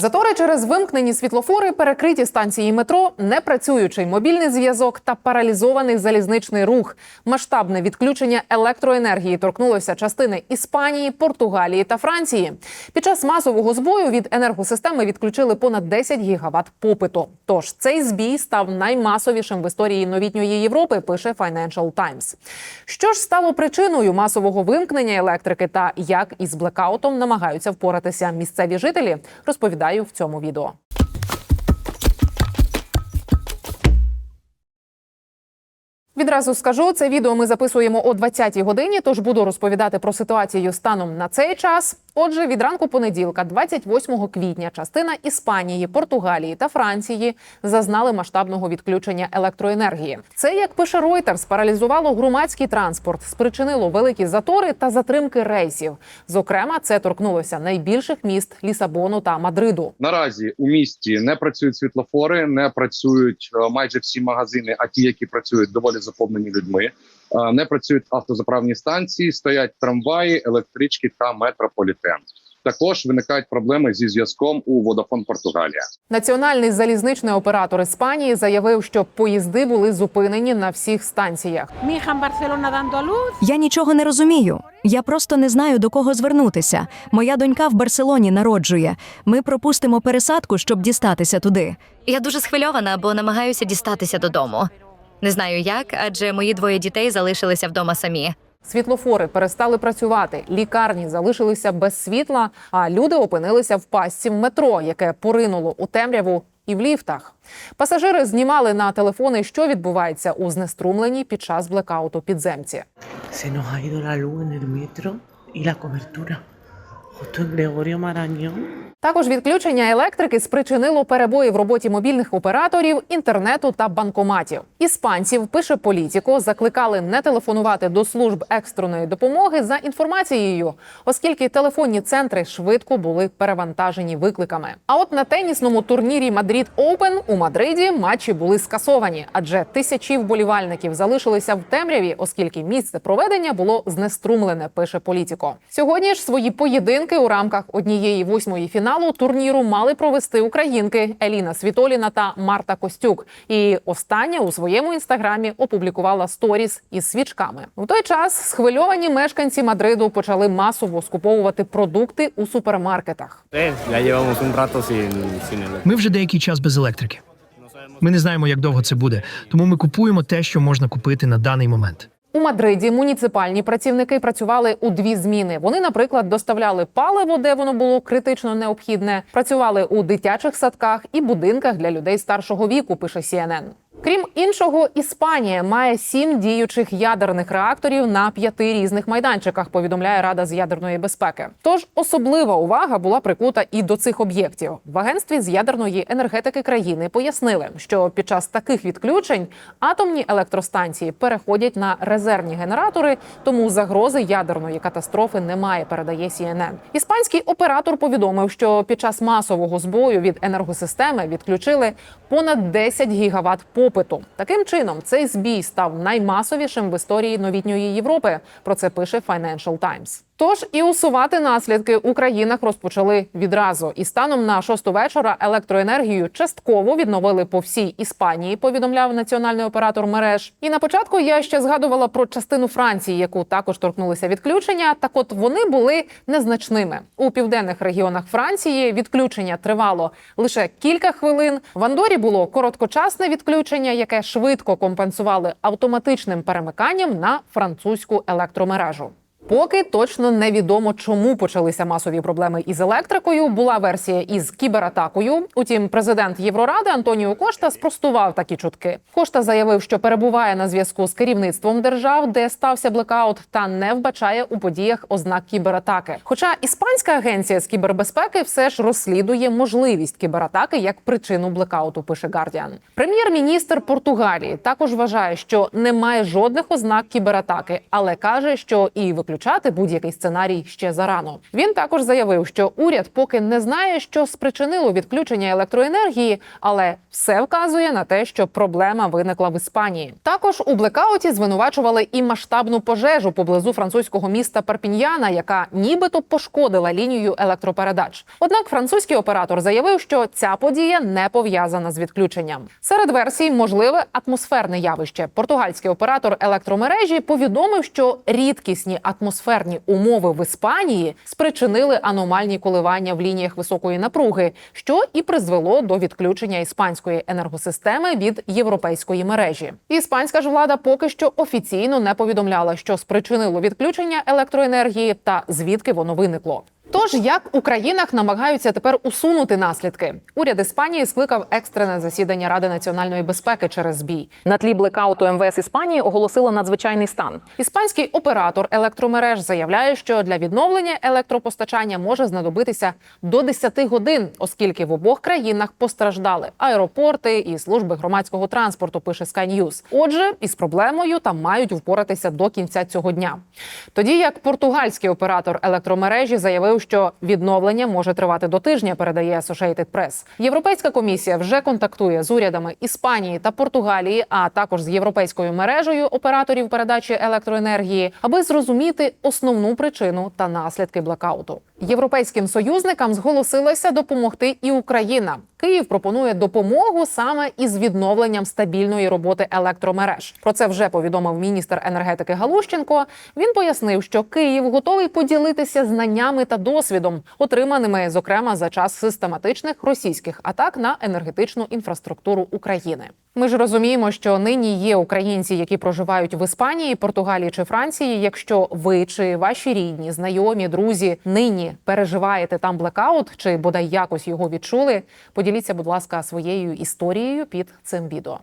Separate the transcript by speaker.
Speaker 1: Затори через вимкнені світлофори, перекриті станції метро, непрацюючий мобільний зв'язок та паралізований залізничний рух. Масштабне відключення електроенергії торкнулося частини Іспанії, Португалії та Франції. Під час масового збою від енергосистеми відключили понад 10 гігават попиту. Тож цей збій став наймасовішим в історії новітньої Європи. Пише Financial Times. Що ж стало причиною масового вимкнення електрики та як із блекаутом намагаються впоратися місцеві жителі, розповідаю в цьому відео. Відразу скажу, це відео ми записуємо о 20-й годині, тож буду розповідати про ситуацію станом на цей час. Отже, від ранку понеділка, 28 квітня, частина Іспанії, Португалії та Франції зазнали масштабного відключення електроенергії. Це, як пише Reuters, паралізувало громадський транспорт, спричинило великі затори та затримки рейсів. Зокрема, це торкнулося найбільших міст Лісабону та Мадриду.
Speaker 2: Наразі у місті не працюють світлофори, не працюють е, майже всі магазини, а ті, які працюють доволі заповнені людьми. Не працюють автозаправні станції, стоять трамваї, електрички та метрополітен. Також виникають проблеми зі зв'язком у Водафон Португалія.
Speaker 1: Національний залізничний оператор Іспанії заявив, що поїзди були зупинені на всіх станціях.
Speaker 3: Я нічого не розумію. Я просто не знаю до кого звернутися. Моя донька в Барселоні народжує. Ми пропустимо пересадку, щоб дістатися туди.
Speaker 4: Я дуже схвильована, бо намагаюся дістатися додому. Не знаю як, адже мої двоє дітей залишилися вдома самі.
Speaker 1: Світлофори перестали працювати, лікарні залишилися без світла, а люди опинилися в пастці в метро, яке поринуло у темряву і в ліфтах. Пасажири знімали на телефони, що відбувається у знеструмленні під час блекауту підземці.
Speaker 5: Se nos ha ido la luz en el metro y la cobertura. Justo en Gregorio
Speaker 1: Також відключення електрики спричинило перебої в роботі мобільних операторів, інтернету та банкоматів. Іспанців пише політико, закликали не телефонувати до служб екстреної допомоги за інформацією, оскільки телефонні центри швидко були перевантажені викликами. А от на тенісному турнірі Мадрид Оупен у Мадриді матчі були скасовані, адже тисячі вболівальників залишилися в темряві, оскільки місце проведення було знеструмлене. Пише політико. Сьогодні ж свої поєдинки у рамках однієї восьмої фіналу турніру мали провести українки Еліна Світоліна та Марта Костюк. І остання у своєму інстаграмі опублікувала сторіс із свічками. В той час схвильовані мешканці Мадриду почали масово скуповувати продукти у супермаркетах.
Speaker 6: Ми вже деякий час без електрики. Ми не знаємо, як довго це буде, тому ми купуємо те, що можна купити на даний момент.
Speaker 1: У Мадриді муніципальні працівники працювали у дві зміни. Вони, наприклад, доставляли паливо, де воно було критично необхідне, працювали у дитячих садках і будинках для людей старшого віку. Пише CNN. Крім іншого, Іспанія має сім діючих ядерних реакторів на п'яти різних майданчиках. Повідомляє Рада з ядерної безпеки. Тож особлива увага була прикута і до цих об'єктів. В агентстві з ядерної енергетики країни пояснили, що під час таких відключень атомні електростанції переходять на резервні генератори, тому загрози ядерної катастрофи немає. Передає CNN. Іспанський оператор повідомив, що під час масового збою від енергосистеми відключили понад 10 гігават попиту. Таким чином, цей збій став наймасовішим в історії новітньої Європи. Про це пише Financial Times. Тож і усувати наслідки у країнах розпочали відразу. І станом на шосту вечора електроенергію частково відновили по всій Іспанії. Повідомляв національний оператор мереж. І на початку я ще згадувала про частину Франції, яку також торкнулися відключення. Так, от вони були незначними у південних регіонах Франції. Відключення тривало лише кілька хвилин. В Андорі було короткочасне відключення, яке швидко компенсували автоматичним перемиканням на французьку електромережу. Поки точно невідомо, чому почалися масові проблеми із електрикою. Була версія із кібератакою. Утім, президент Євроради Антоніо Кошта спростував такі чутки. Кошта заявив, що перебуває на зв'язку з керівництвом держав, де стався блекаут, та не вбачає у подіях ознак кібератаки. Хоча іспанська агенція з кібербезпеки все ж розслідує можливість кібератаки як причину блекауту. Пише Гардіан. Прем'єр-міністр Португалії також вважає, що немає жодних ознак кібератаки, але каже, що і виконання виключати будь-який сценарій ще зарано. Він також заявив, що уряд поки не знає, що спричинило відключення електроенергії, але все вказує на те, що проблема виникла в Іспанії. Також у блекауті звинувачували і масштабну пожежу поблизу французького міста Перпіньяна, яка нібито пошкодила лінію електропередач. Однак французький оператор заявив, що ця подія не пов'язана з відключенням. Серед версій можливе атмосферне явище. Португальський оператор електромережі повідомив, що рідкісні атмосферні умови в Іспанії спричинили аномальні коливання в лініях високої напруги, що і призвело до відключення іспанської енергосистеми від європейської мережі. Іспанська ж влада поки що офіційно не повідомляла, що спричинило відключення електроенергії та звідки воно виникло. Тож як у країнах намагаються тепер усунути наслідки? Уряд Іспанії скликав екстрене засідання Ради національної безпеки через збій. На тлі блекауту МВС Іспанії оголосило надзвичайний стан. Іспанський оператор електромереж заявляє, що для відновлення електропостачання може знадобитися до 10 годин, оскільки в обох країнах постраждали аеропорти і служби громадського транспорту. Пише Sky News. Отже, із проблемою там мають впоратися до кінця цього дня. Тоді як португальський оператор електромережі заявив, що відновлення може тривати до тижня. Передає Associated Press. Європейська комісія вже контактує з урядами Іспанії та Португалії, а також з європейською мережею операторів передачі електроенергії, аби зрозуміти основну причину та наслідки блекауту. Європейським союзникам зголосилася допомогти і Україна. Київ пропонує допомогу саме із відновленням стабільної роботи електромереж. Про це вже повідомив міністр енергетики Галущенко. Він пояснив, що Київ готовий поділитися знаннями та досвідом, отриманими зокрема за час систематичних російських атак на енергетичну інфраструктуру України. Ми ж розуміємо, що нині є українці, які проживають в Іспанії, Португалії чи Франції. Якщо ви чи ваші рідні, знайомі, друзі нині переживаєте там блекаут, чи бодай якось його відчули, поділіться, будь ласка, своєю історією під цим відео.